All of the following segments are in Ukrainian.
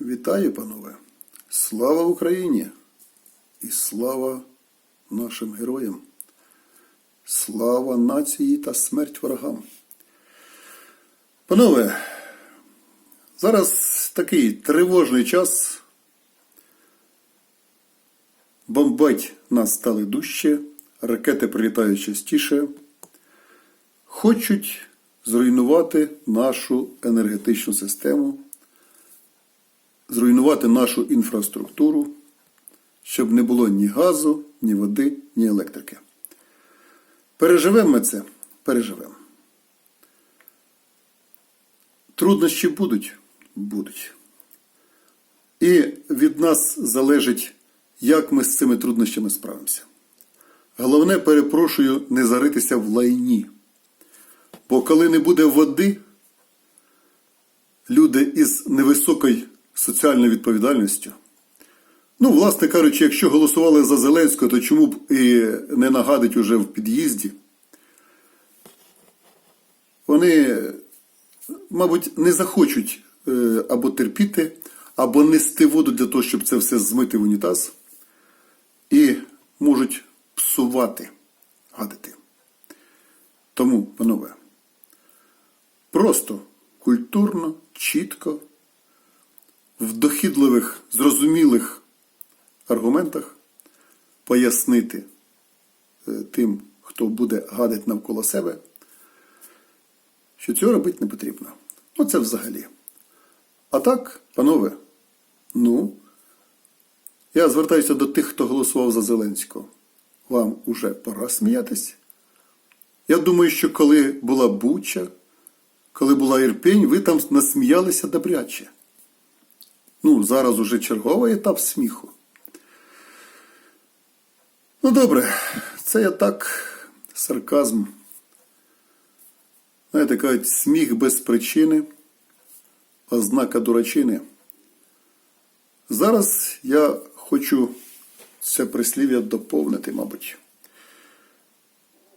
Вітаю, панове! Слава Україні! І слава нашим героям! Слава нації та смерть ворогам! Панове, зараз такий тривожний час. Бомбать нас стали дужче, ракети прилітають частіше. Хочуть зруйнувати нашу енергетичну систему, зруйнувати нашу інфраструктуру, щоб не було ні газу, ні води, ні електрики. Переживемо ми це, переживемо. Труднощі будуть? Будуть. І від нас залежить, як ми з цими труднощами справимося. Головне, перепрошую, не заритися в лайні. Бо коли не буде води, люди із невисокою соціальною відповідальністю, ну, власне кажучи, якщо голосували за Зеленського, то чому б і не нагадить уже в під'їзді? Вони, мабуть, не захочуть е, або терпіти, або нести воду для того, щоб це все змити в унітаз, і можуть псувати, гадити. Тому, панове, просто культурно, чітко, в дохідливих, зрозумілих аргументах пояснити е, тим, хто буде гадити навколо себе, що цього робити не потрібно. Ну, це взагалі. А так, панове, ну, я звертаюся до тих, хто голосував за Зеленського. Вам уже пора сміятись. Я думаю, що коли була Буча, коли була Ірпінь, ви там насміялися добряче. Ну, зараз уже черговий етап сміху. Ну, добре, це я так, сарказм. Знаєте, кажуть, сміх без причини, ознака дурачини. Зараз я хочу це прислів'я доповнити, мабуть.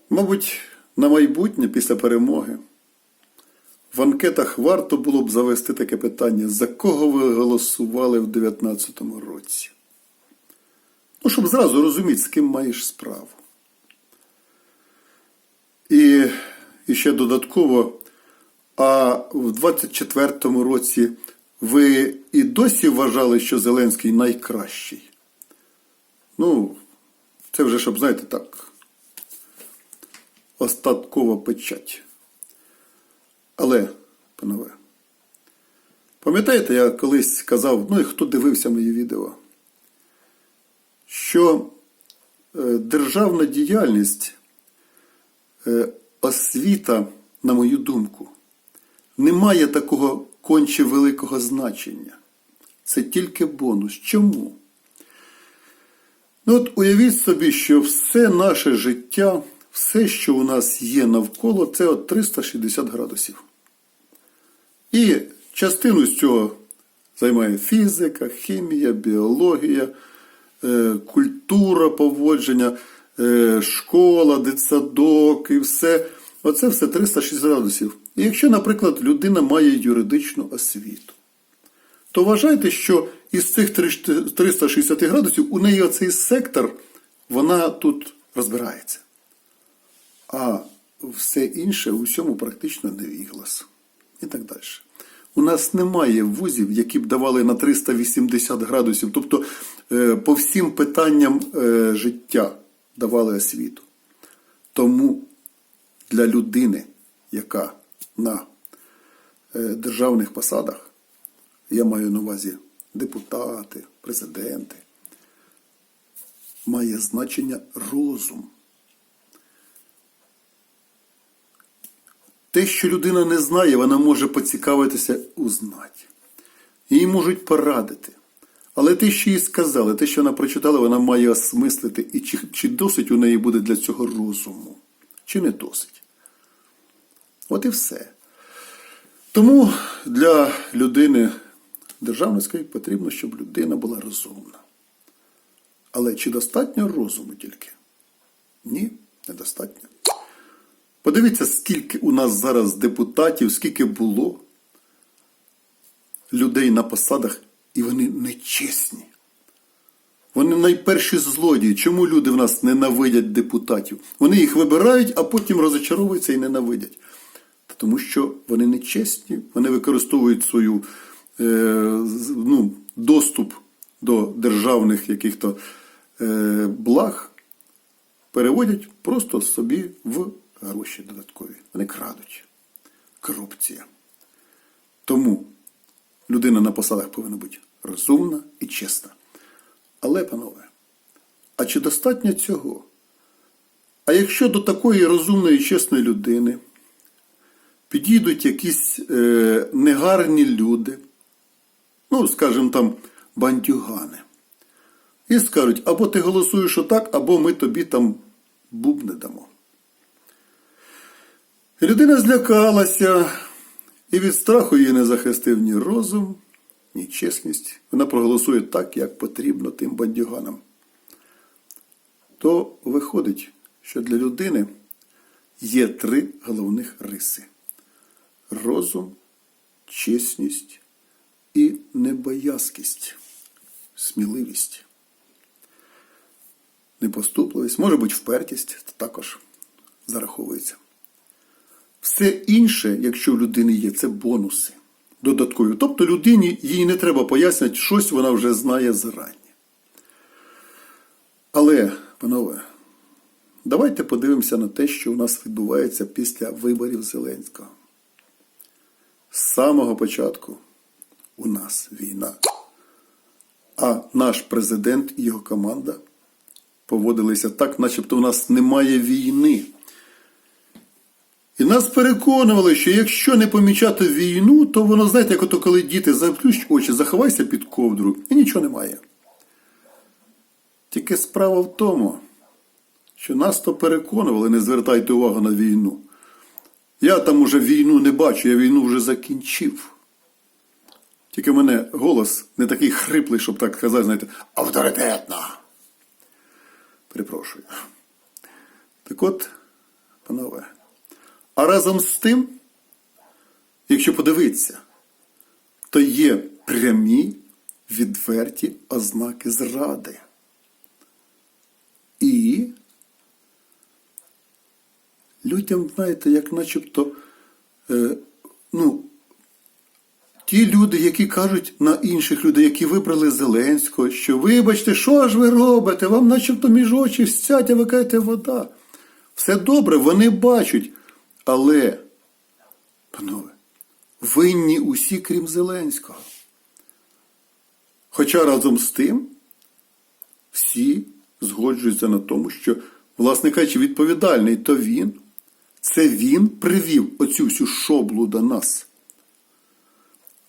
Мабуть, на майбутнє після перемоги в анкетах варто було б завести таке питання, за кого ви голосували в 2019 році. Ну, щоб зразу розуміти, з ким маєш справу. І, і ще додатково, а в 24-му році ви і досі вважали, що Зеленський найкращий. Ну, це вже, щоб, знаєте, так, остаткова печать. Але, панове, пам'ятаєте, я колись казав, ну і хто дивився мої відео, що е, державна діяльність, е, освіта, на мою думку, не має такого конче великого значення. Це тільки бонус. Чому? Ну от уявіть собі, що все наше життя, все, що у нас є навколо, це от 360 градусів. І частину з цього займає фізика, хімія, біологія, е, культура поводження, е, школа, дитсадок і все. Оце все 360 градусів. І якщо, наприклад, людина має юридичну освіту, то вважайте, що із цих 360 градусів у неї оцей сектор, вона тут розбирається. А все інше у всьому практично невіглас. І так далі. У нас немає вузів, які б давали на 380 градусів, тобто е, по всім питанням е, життя давали освіту. Тому для людини, яка на е, державних посадах, я маю на увазі депутати, президенти, має значення розум. Те, що людина не знає, вона може поцікавитися узнати. Їй можуть порадити. Але те, що їй сказали, те, що вона прочитала, вона має осмислити, і чи, чи досить у неї буде для цього розуму, чи не досить. От і все. Тому для людини державницької потрібно, щоб людина була розумна. Але чи достатньо розуму тільки? Ні, недостатньо. Подивіться, скільки у нас зараз депутатів, скільки було людей на посадах, і вони нечесні. Вони найперші злодії. Чому люди в нас ненавидять депутатів? Вони їх вибирають, а потім розочаровуються і ненавидять. Та Тому що вони нечесні, вони використовують свою е, ну, доступ до державних яких-то е, благ, переводять просто собі в гроші додаткові. Вони крадуть. Корупція. Тому людина на посадах повинна бути розумна і чесна. Але, панове, а чи достатньо цього? А якщо до такої розумної і чесної людини підійдуть якісь е, негарні люди, ну, скажімо там, бандюгани, і скажуть, або ти голосуєш отак, або ми тобі там бубни дамо. Людина злякалася, і від страху її не захистив ні розум, ні чесність. Вона проголосує так, як потрібно тим бандюганам. То виходить, що для людини є три головних риси: розум, чесність і небоязкість, сміливість. Непоступливість, може бути впертість, також зараховується. Все інше, якщо в людини є, це бонуси додаткові. Тобто людині їй не треба пояснювати, щось вона вже знає зарані. Але, панове, давайте подивимося на те, що у нас відбувається після виборів Зеленського. З самого початку у нас війна. А наш президент і його команда поводилися так, начебто у нас немає війни. І нас переконували, що якщо не помічати війну, то воно, знаєте, як ото коли діти заплющ очі, заховайся під ковдру, і нічого немає. Тільки справа в тому, що нас то переконували, не звертайте увагу на війну. Я там уже війну не бачу, я війну вже закінчив. Тільки в мене голос не такий хриплий, щоб так казати, знаєте, авторитетно. Перепрошую. Так от, панове. А разом з тим, якщо подивитися, то є прямі відверті ознаки зради. І людям, знаєте, як начебто, е, ну, ті люди, які кажуть на інших людей, які вибрали Зеленського, що вибачте, що ж ви робите? Вам начебто між очі всять, а ви кажете вода. Все добре, вони бачать. Але, панове, винні усі, крім Зеленського. Хоча разом з тим всі згоджуються на тому, що, власне кажучи, відповідальний то він. Це він привів оцю всю шоблу до нас.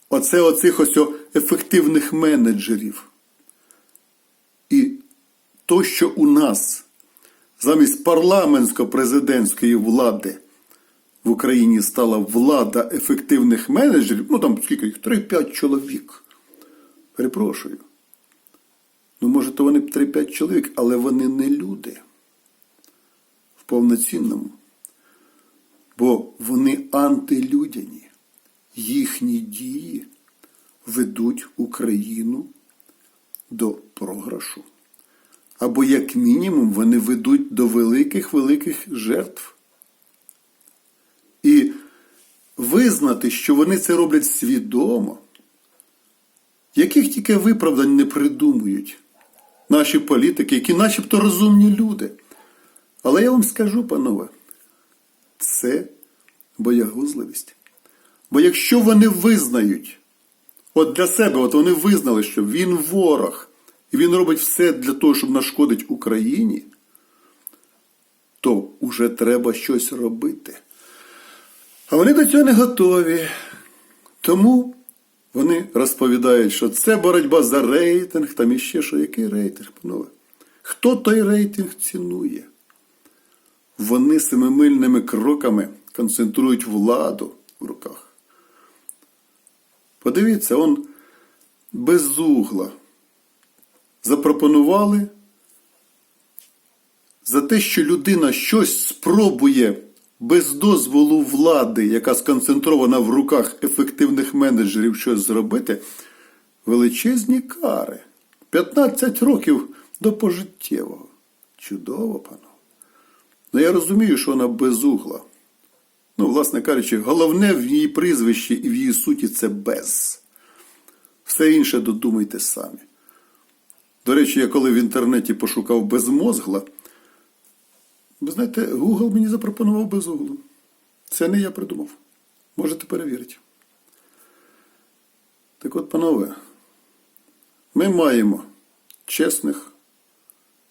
Оце оцих ось ефективних менеджерів. І то, що у нас замість парламентсько-президентської влади в Україні стала влада ефективних менеджерів, ну там скільки їх? 3-5 чоловік. Перепрошую. Ну, може, то вони 3-5 чоловік, але вони не люди в повноцінному. Бо вони антилюдяні. Їхні дії ведуть Україну до програшу. Або, як мінімум, вони ведуть до великих-великих жертв. І визнати, що вони це роблять свідомо, яких тільки виправдань не придумують наші політики, які начебто розумні люди. Але я вам скажу, панове, це боягузливість. Бо якщо вони визнають, от для себе, от вони визнали, що він ворог, і він робить все для того, щоб нашкодити Україні, то вже треба щось робити. А вони до цього не готові. Тому вони розповідають, що це боротьба за рейтинг, там іще що, який рейтинг, панове? Хто той рейтинг цінує? Вони семимильними кроками концентрують владу в руках. Подивіться, он без угла запропонували за те, що людина щось спробує без дозволу влади, яка сконцентрована в руках ефективних менеджерів, щось зробити, величезні кари. 15 років до пожиттєвого. Чудово, панове. Ну я розумію, що вона безугла. Ну, власне кажучи, головне в її прізвищі і в її суті це без. Все інше додумайте самі. До речі, я коли в інтернеті пошукав безмозгла, ви знаєте, Google мені запропонував безуглу. Це не я придумав. Можете перевірити. Так от, панове, ми маємо чесних.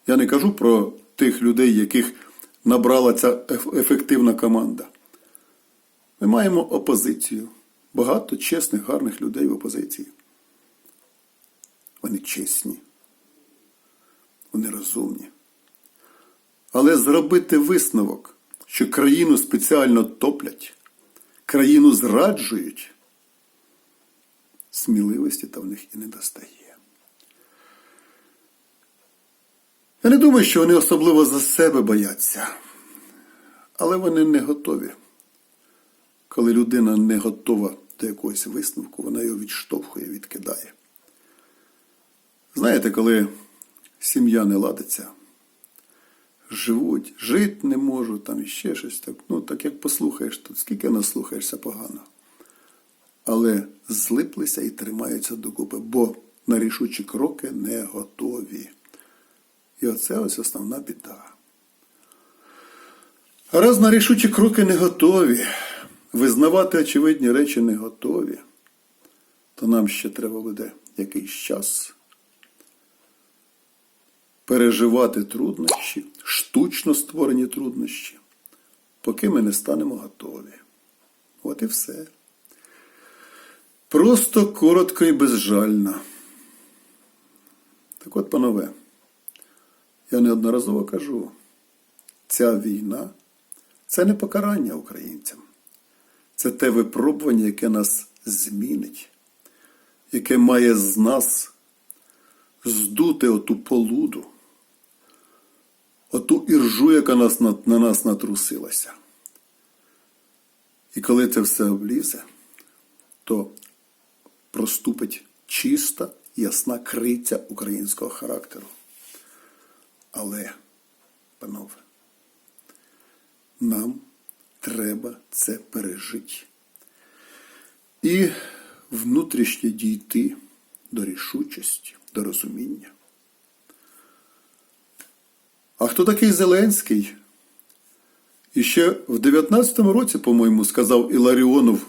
Я не кажу про тих людей, яких набрала ця ефективна команда. Ми маємо опозицію. Багато чесних, гарних людей в опозиції. Вони чесні. Вони розумні. Але зробити висновок, що країну спеціально топлять, країну зраджують, сміливості та в них і не достає. Я не думаю, що вони особливо за себе бояться, але вони не готові. Коли людина не готова до якогось висновку, вона його відштовхує, відкидає. Знаєте, коли сім'я не ладиться, живуть, жити не можуть, там іще щось так. Ну, так як послухаєш, то скільки наслухаєшся погано. Але злиплися і тримаються докупи, бо на рішучі кроки не готові. І оце ось основна біда. Раз на рішучі кроки не готові, визнавати очевидні речі не готові, то нам ще треба буде якийсь час переживати труднощі, штучно створені труднощі, поки ми не станемо готові. От і все. Просто коротко і безжально. Так от, панове, я неодноразово кажу, ця війна це не покарання українцям. Це те випробування, яке нас змінить, яке має з нас здути оту полуду, оту іржу, яка нас, на, на нас натрусилася. І коли це все облізе, то проступить чиста, ясна криця українського характеру. Але, панове, нам треба це пережити. І внутрішньо дійти до рішучості, до розуміння. А хто такий Зеленський? І ще в 19-му році, по-моєму, сказав Іларіонов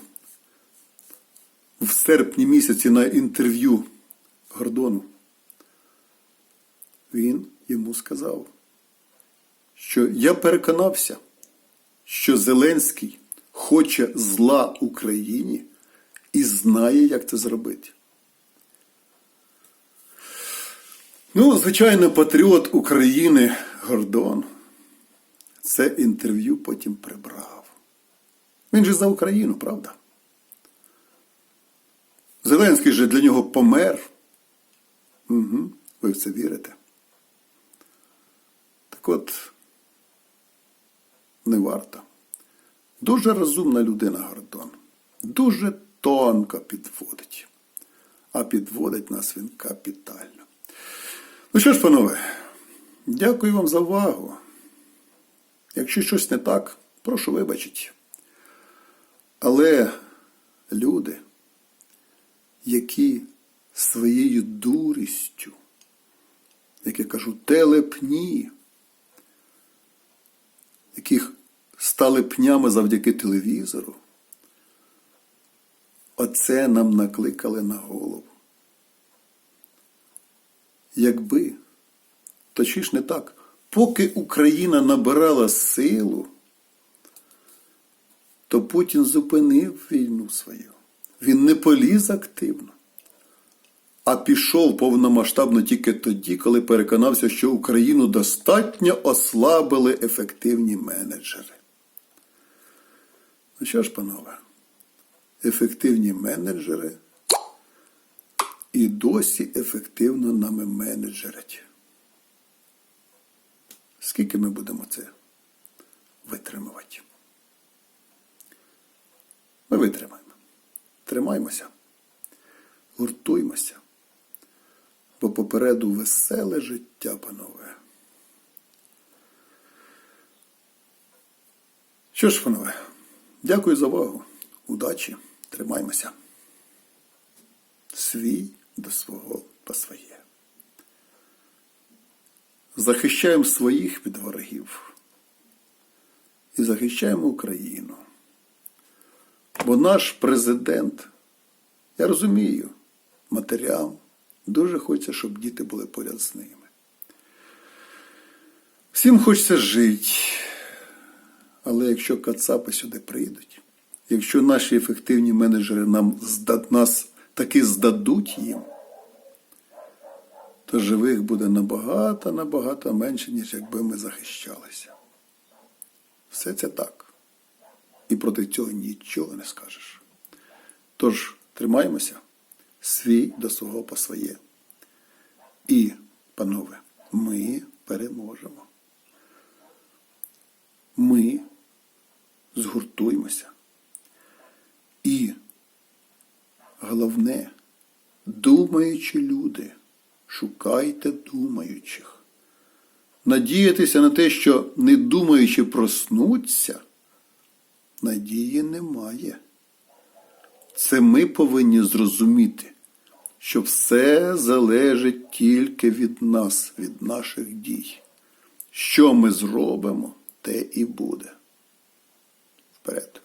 в серпні місяці на інтерв'ю Гордону. Він йому сказав, що я переконався, що Зеленський хоче зла Україні і знає, як це зробити. Ну, звичайно, патріот України Гордон це інтерв'ю потім прибрав. Він же за Україну, правда? Зеленський же для нього помер. Угу. Ви в це вірите? Так от, не варто. Дуже розумна людина Гордон. Дуже тонко підводить. А підводить нас він капітально. Ну що ж, панове, дякую вам за увагу. Якщо щось не так, прошу вибачити. Але люди, які своєю дурістю, як я кажу, телепні, яких стали пнями завдяки телевізору, оце нам накликали на голову. Якби, точніше не так, поки Україна набирала силу, то Путін зупинив війну свою. Він не поліз активно, а пішов повномасштабно тільки тоді, коли переконався, що Україну достатньо ослабили ефективні менеджери. Ну що ж, панове, ефективні менеджери і досі ефективно нами менеджерять. Скільки ми будемо це витримувати? Ми витримаємо. Тримаймося, гуртуймося, бо попереду веселе життя, панове. Що ж, панове, дякую за увагу. Удачі, тримаймося. Свій до свого по своє. Захищаємо своїх від ворогів і захищаємо Україну. Бо наш президент, я розумію, матерям дуже хочеться, щоб діти були поряд з ними. Всім хочеться жити. Але якщо кацапи сюди прийдуть, якщо наші ефективні менеджери нам нас таки здадуть їм, то живих буде набагато, набагато менше, ніж якби ми захищалися. Все це так. І проти цього нічого не скажеш. Тож тримаємося, свій до свого по своє. І, панове, ми переможемо. Ми згуртуємося. І головне, думаючі люди, шукайте думаючих. Надіятися на те, що не думаючи проснуться, надії немає. Це ми повинні зрозуміти, що все залежить тільки від нас, від наших дій. Що ми зробимо, те і буде. Вперед.